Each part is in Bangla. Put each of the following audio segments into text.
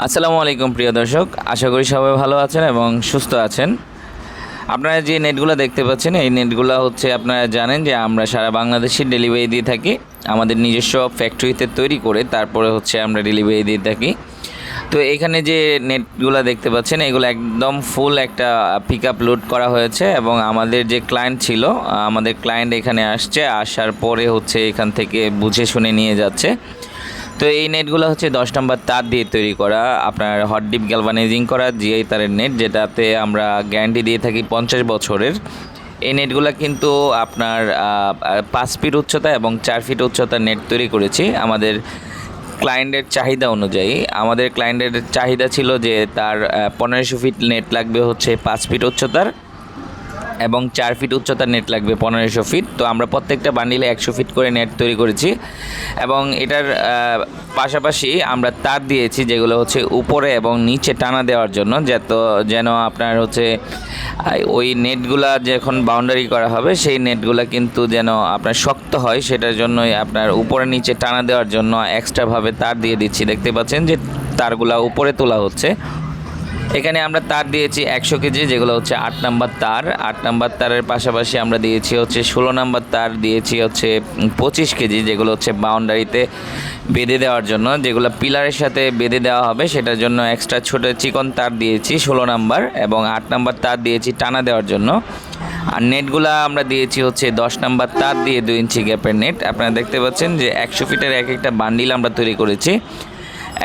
আসসালামু আলাইকুম, প্রিয় দর্শক। আশা করি সবাই ভালো আছেন এবং সুস্থ আছেন। আপনারা যে নেটগুলো দেখতে পাচ্ছেন, এই নেটগুলো হচ্ছে আপনারা জানেন যে আমরা সারা বাংলাদেশে ডেলিভারি দিয়ে থাকি। আমাদের নিজস্ব ফ্যাক্টরিতে তৈরি করে তারপরে হচ্ছে আমরা ডেলিভারি দিয়ে থাকি। তো এখানে যে নেটগুলো দেখতে পাচ্ছেন, এগুলো একদম ফুল একটা পিক আপ লোড করা হয়েছে এবং আমাদের যে ক্লায়েন্ট ছিল, আমাদের ক্লায়েন্ট এখানে আসছে, আসার পরে হচ্ছে এখান থেকে বুঝে শুনে নিয়ে যাচ্ছে। তো এই নেটগুলো হচ্ছে দশ নম্বর তার দিয়ে তৈরি করা। আপনার হট ডিপ গ্যালভানাইজিং করা জিআই তারের নেট যেটাতে আমরা গ্যারান্টি দিয়ে থাকি পঞ্চাশ বছরের। এই নেটগুলো কিন্তু আপনার পাঁচ ফিট উচ্চতা এবং চার ফিট উচ্চতার নেট তৈরি করেছি। আমাদের ক্লায়েন্টের চাহিদা অনুযায়ী। আমাদের ক্লায়েন্টের চাহিদা ছিল যে তার পনেরোশো ফিট নেট লাগবে হচ্ছে পাঁচ ফিট উচ্চতার। এবং চার ফিট উচ্চতার নেট লাগবে, পনেরোশো ফিট তো আমরা প্রত্যেকটা বান্ডিলে একশো ফিট করে নেট তৈরি করেছি। এবং এটার পাশাপাশি আমরা তার দিয়েছি যেগুলো হচ্ছে উপরে এবং নিচে টানা দেওয়ার জন্য, যত যেন আপনার হচ্ছে ওই নেটগুলা যখন বাউন্ডারি করা হবে, সেই নেটগুলা কিন্তু যেন আপনার শক্ত হয়, সেটার জন্যই আপনার উপরে নিচে টানা দেওয়ার জন্য এক্সট্রাভাবে তার দিয়ে দিচ্ছি। দেখতে পাচ্ছেন যে তারগুলা উপরে তোলা হচ্ছে। এখানে আমরা তার দিয়েছি একশো কেজি, যেগুলো হচ্ছে আট নাম্বার তার। আট নাম্বার তারের পাশাপাশি আমরা দিয়েছি হচ্ছে ষোলো নাম্বার তার, দিয়েছি হচ্ছে পঁচিশ কেজি, যেগুলো হচ্ছে বাউন্ডারিতে বেঁধে দেওয়ার জন্য, যেগুলো পিলারের সাথে বেঁধে দেওয়া হবে, সেটার জন্য এক্সট্রা ছোটো চিকন তার দিয়েছি ষোলো নাম্বার এবং আট নাম্বার তার দিয়েছি টানা দেওয়ার জন্য। আর নেটগুলা আমরা দিয়েছি হচ্ছে দশ নাম্বার তার দিয়ে দুই ইঞ্চি গ্যাপের নেট। আপনারা দেখতে পাচ্ছেন যে একশো ফিটের এক একটা বান্ডিল আমরা তৈরি করেছি।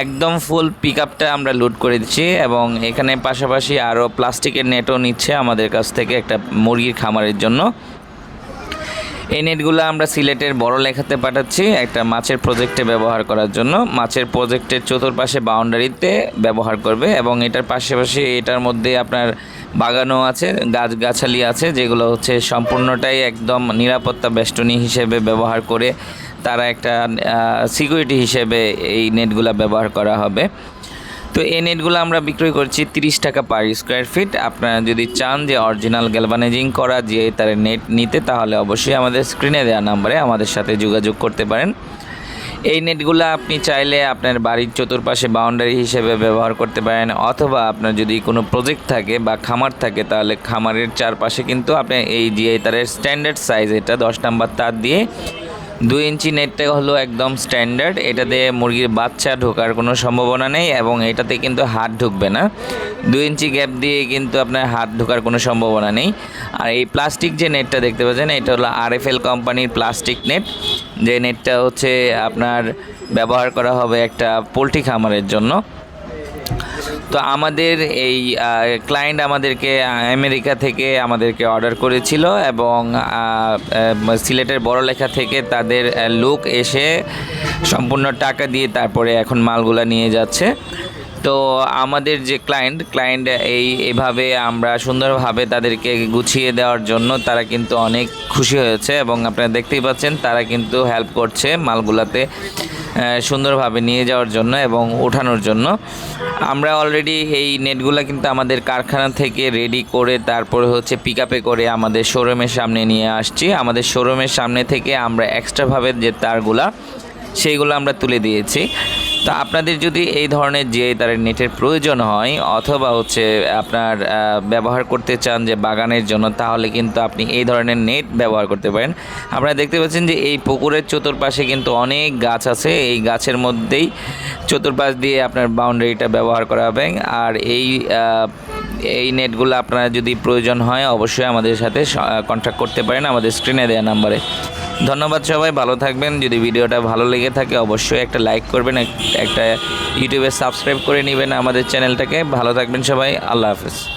একদম ফুল পিক আপটা আমরা লোড করে দিচ্ছি এবং এখানে পাশাপাশি আরও প্লাস্টিকের নেটও নিচ্ছে আমাদের কাছ থেকে একটা মুরগির খামারের জন্য। এই নেটগুলো আমরা সিলেটের বড় লেখাতে পাঠাচ্ছি একটা মাছের প্রজেক্টে ব্যবহার করার জন্য। মাছের প্রজেক্টের চতুর্পাশে বাউন্ডারিতে ব্যবহার করবে এবং এটার পাশাপাশি এটার মধ্যে আপনার বাগানও আছে, গাছ গাছালি আছে, যেগুলো হচ্ছে সম্পূর্ণটাই একদম নিরাপত্তা বেষ্টনী হিসেবে ব্যবহার করে তারা একটা সিকিউরিটি হিসেবে এই নেটগুলো ব্যবহার করা হবে। তো এই নেটগুলো আমরা বিক্রয় করছি তিরিশ টাকা পার স্কোয়ার ফিট আপনারা যদি চান যে অরিজিনাল গ্যালভানাইজিং করা, যে তার নেট নিতে, তাহলে অবশ্যই আমাদের স্ক্রিনে দেওয়া নাম্বারে আমাদের সাথে যোগাযোগ করতে পারেন। এই নেটগুলো আপনি চাইলে আপনার বাড়ির চতুর্পাশে বাউন্ডারি হিসেবে ব্যবহার করতে পারেন, অথবা আপনার যদি কোনো প্রজেক্ট থাকে বা খামার থাকে, তাহলে খামারের চারপাশে কিন্তু আপনি এই জিআই তারের স্ট্যান্ডার্ড সাইজ এটা দশ নাম্বার তার দিয়ে দুই ইঞ্চি নেটটা হলো একদম স্ট্যান্ডার্ড এটাতে মুরগির বাচ্চা ঢোকার কোনো সম্ভাবনা নেই এবং এটাতে কিন্তু হাত ঢুকবে না। দুই ইঞ্চি গ্যাপ দিয়ে কিন্তু আপনার হাত ঢোকার কোনো সম্ভাবনা নেই। আর এই প্লাস্টিক যে নেটটা দেখতে পাচ্ছেন, এটা হলো আরএফএল কোম্পানির প্লাস্টিক নেট যে নেটটা হচ্ছে আপনার ব্যবহার করা হবে একটা পোলট্রি খামারের জন্য। তো আমাদের এই ক্লায়েন্ট আমাদেরকে আমেরিকা থেকে আমাদেরকে অর্ডার করেছিল এবং সিলেটের বড় সিলেটের বড়লেখা থেকে তাদের লোক এসে সম্পূর্ণ টাকা দিয়ে তারপরে এখন মালগুলা নিয়ে যাচ্ছে। তো আমাদের যে ক্লায়েন্ট ক্লায়েন্ট এই এভাবে আমরা সুন্দরভাবে তাদেরকে গুছিয়ে দেওয়ার জন্য তারা কিন্তু অনেক খুশি হয়েছে এবং আপনারা দেখতেই পাচ্ছেন তারা কিন্তু হেল্প করছে মালগুলাতে সুন্দরভাবে নিয়ে যাওয়ার জন্য এবং ওঠানোর জন্য। আমরা অলরেডি এই নেটগুলো কিন্তু আমাদের কারখানা থেকে রেডি করে তারপরে হচ্ছে পিক করে আমাদের শোরুমের সামনে নিয়ে আসছি। আমাদের শোরুমের সামনে থেকে আমরা এক্সট্রাভাবে যে তারগুলা, সেইগুলো আমরা তুলে দিয়েছি। তো আপনাদের যদি এই ধরনের যে তারের নেটের প্রয়োজন হয়, অথবা হচ্ছে আপনার ব্যবহার করতে চান যে বাগানের জন্য, তাহলে কিন্তু আপনি এই ধরনের নেট ব্যবহার করতে পারেন। আপনারা দেখতে পাচ্ছেন যে এই পুকুরের চতুর্পাশে কিন্তু অনেক গাছ আছে। এই গাছের মধ্যেই চতুর্পাশ দিয়ে আপনার বাউন্ডারিটা ব্যবহার করা হবে। আর এই এই নেটগুলো আপনারা যদি প্রয়োজন হয়, অবশ্যই আমাদের সাথে কন্ট্যাক্ট করতে পারেন আমাদের স্ক্রিনে দেওয়া নাম্বারে। ধন্যবাদ সবাই, ভালো থাকবেন। যদি ভিডিওটা ভালো লেগে থাকে, অবশ্যই একটা লাইক করবেন একটা ইউটিউবে সাবস্ক্রাইব করে নেবেন আমাদের চ্যানেলটাকে। ভালো থাকবেন সবাই, আল্লাহ হাফেজ।